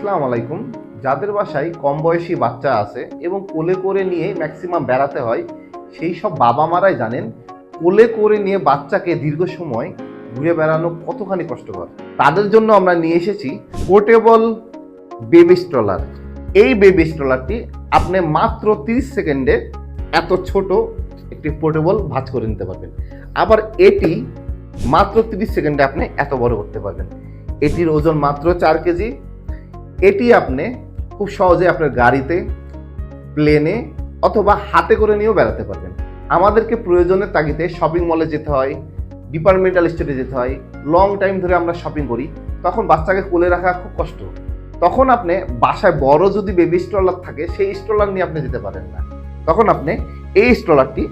আসসালামু আলাইকুম। যাদের বাসায় কম বয়সী বাচ্চা আছে এবং কোলে করে নিয়ে ম্যাক্সিমাম বেড়াতে হয়, সেই সব বাবা মারাই জানেন, কোলে করে নিয়ে বাচ্চাকে দীর্ঘ সময় ঘুরে বেড়ানো কতখানি কষ্টকর। তাদের জন্য আমরা নিয়ে এসেছি পোর্টেবল বেবি স্ট্রলার এই বেবি স্ট্রলারটি আপনি মাত্র 30 সেকেন্ডে এত ছোট একটি পোর্টেবল ভাঁজ করে নিতে পারবেন। আবার এটি মাত্র 30 সেকেন্ডে আপনি এত বড় করতে পারবেন। এটির ওজন মাত্র চার কেজি এটি আপনি খুব সহজে আপনার গাড়িতে প্লেনে অথবা হাতে করে নিয়েও বেড়াতে পারবেন। আমাদেরকে প্রয়োজনের তাগিদে শপিং মলে যেতে হয় ডিপার্টমেন্টাল স্টোরে যেতে হয় লং টাইম ধরে আমরা শপিং করি, তখন বাচ্চাকে কোলে রাখা খুব কষ্ট। তখন আপনি বাসায় বড় যদি বেবি স্ট্রলার থাকে, সেই স্ট্রলার নিয়ে আপনি যেতে পারেন না। তখন আপনি এই স্ট্রলারটি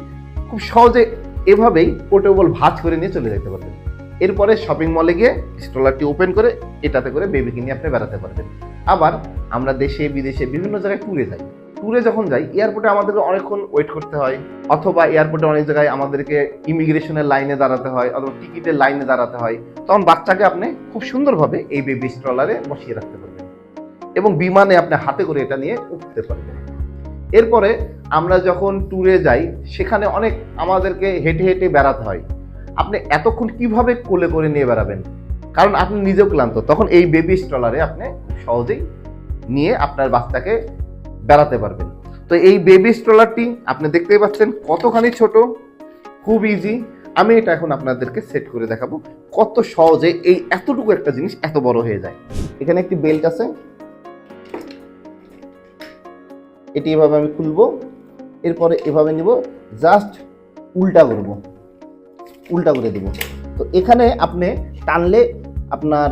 খুব সহজে এভাবেই পোর্টেবল ভাঁজ করে নিয়ে চলে যেতে পারবেন। এরপরে শপিং মলে গিয়ে স্ট্রলারটি ওপেন করে, এটাতে করে বেবিকে নিয়ে আপনি বেড়াতে পারবেন। আবার আমরা দেশে, বিদেশে বিভিন্ন জায়গায় ট্যুরে যাই। ট্যুরে যখন যাই এয়ারপোর্টে আমাদেরকে অনেকক্ষণ ওয়েট করতে হয়। অথবা এয়ারপোর্টে অনেক জায়গায় আমাদেরকে ইমিগ্রেশনের লাইনে দাঁড়াতে হয়, অথবা টিকিটের লাইনে দাঁড়াতে হয়। তখন বাচ্চাকে আপনি খুব সুন্দরভাবে এই বেবি স্ট্রলারে বসিয়ে রাখতে পারবেন। এবং বিমানে আপনি হাতে করে এটা নিয়ে উঠতে পারবেন। এরপরে আমরা যখন ট্যুরে যাই, সেখানে অনেক আমাদেরকে হেঁটে হেঁটে বেড়াতে হয়। আপনি এতক্ষণ কীভাবে কোলে করে নিয়ে বেড়াবেন? কারণ আপনি নিজেও ক্লান্ত। তখন এই বেবি স্ট্রলারে আপনি সহজেই নিয়ে আপনার বাচ্চাকে বেড়াতে পারবেন। তো এই বেবি স্ট্রলারটি আপনি দেখতেই পাচ্ছেন কতখানি ছোট, খুব ইজি আমি এটা এখন আপনাদেরকে সেট করে দেখাবো কত সহজে এই এতটুকু একটা জিনিস এত বড় হয়ে যায়। এখানে একটি বেল্ট আছে। এটি এভাবে আমি খুলবো। এরপরে এভাবে নিব। জাস্ট উল্টা করব। উল্টা করে দেব। তো এখানে আপনি টানলে আপনার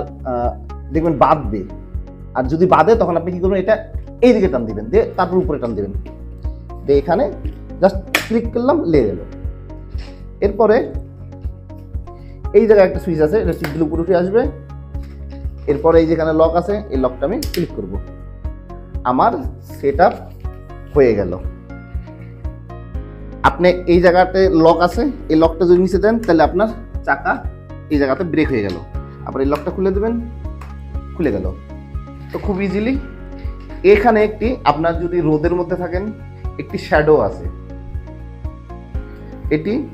দেখবেন বাঁধবে। আর যদি বাঁধে, তখন আপনি কি করবেন, এটা এই দিকে টান দিবেন, দিয়ে তারপর উপরে টান দিবেন। দিয়ে এখানে জাস্ট ক্লিক করলাম, লেগে গেল। এরপরে এই জায়গায় একটা সুইচ আছে, এটা সুইচ দিলে উপরে উঠে আসবে। এরপরে এই যেখানে লক আছে, এই লকটা আমি ক্লিক করব। আমার সেট হয়ে গেল। আপনি এই জায়গাতে লক আছে, এই লকটা যদি নিচে দেন, তাহলে আপনার চাকা এই জায়গাতে ব্রেক হয়ে গেল। আবার এই লকটা খুলে দেবেন। খুলে গেল। তো খুব ইজিলি এখানে একটি আপনার যদি রোদের মধ্যে থাকেন, একটি শ্যাডো আছে। এটি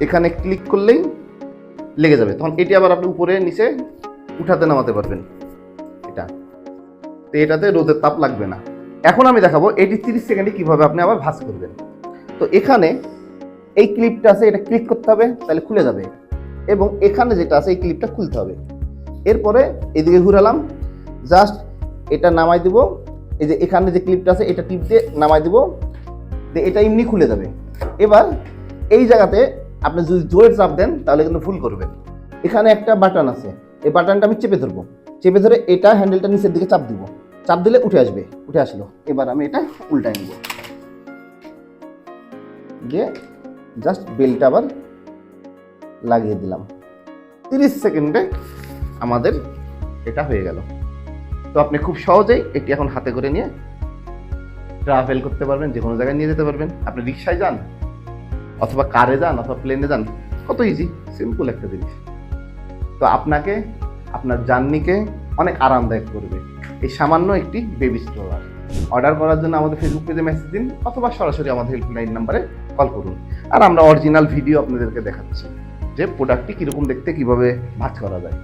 এখানে ক্লিক করলেই লেগে যাবে। তখন এটি আবার আপনি উপরে, নিচে উঠাতে নামাতে পারবেন। এটা। তো এটাতে রোদের তাপ লাগবে না। এখন আমি দেখাবো এটি তিরিশ সেকেন্ডে কীভাবে আপনি আবার ভাঁজ করবেন। তো এখানে এই ক্লিপটা আছে, এটা ক্লিক করতে হবে, তাহলে খুলে যাবে। এবং এখানে যেটা আছে, এই ক্লিপটা খুলতে হবে। এরপরে এদিকে ঘুরালাম। জাস্ট এটা নামাই দেবো। এই যে এখানে যে ক্লিপটা আছে, এটা টিপ দিয়ে নামাই দিব। এটা এমনি খুলে যাবে। এবার এই জায়গাতে আপনি যদি জোরে চাপ দেন, তাহলে কিন্তু ফুল করবেন। এখানে একটা বাটন আছে। এই বাটনটা আমি চেপে ধরবো। চেপে ধরে এটা হ্যান্ডেলটা নিচের দিকে চাপ দিব। চাপ দিলে উঠে আসবে। উঠে আসলো। এবার আমি এটা উল্টাই নেব। দিয়ে জাস্ট বেলটা আবার লাগিয়ে দিলাম। তিরিশ সেকেন্ডে আমাদের এটা হয়ে গেল। তো আপনি খুব সহজেই এটি এখন হাতে করে নিয়ে ট্রাভেল করতে পারবেন যে কোনো জায়গায় নিয়ে যেতে পারবেন। আপনি রিক্সায় যান অথবা কারে যান অথবা প্লেনে যান, কত ইজি সিম্পল একটা জিনিস। তো আপনাকে আপনার জার্নিকে অনেক আরামদায়ক করবে। এই সামান্য একটি বেবি স্ট্রলার অর্ডার করার জন্য আমাদের ফেসবুক পেজে মেসেজ দিন অথবা সরাসরি আমাদের হেল্পলাইন নাম্বারে কল করুন। আর আমরা অরিজিনাল ভিডিও আপনাদেরকে দেখাচ্ছি। যে প্রোডাক্টটি কীরকম দেখতে কীভাবে ভাঁজ করা যায়।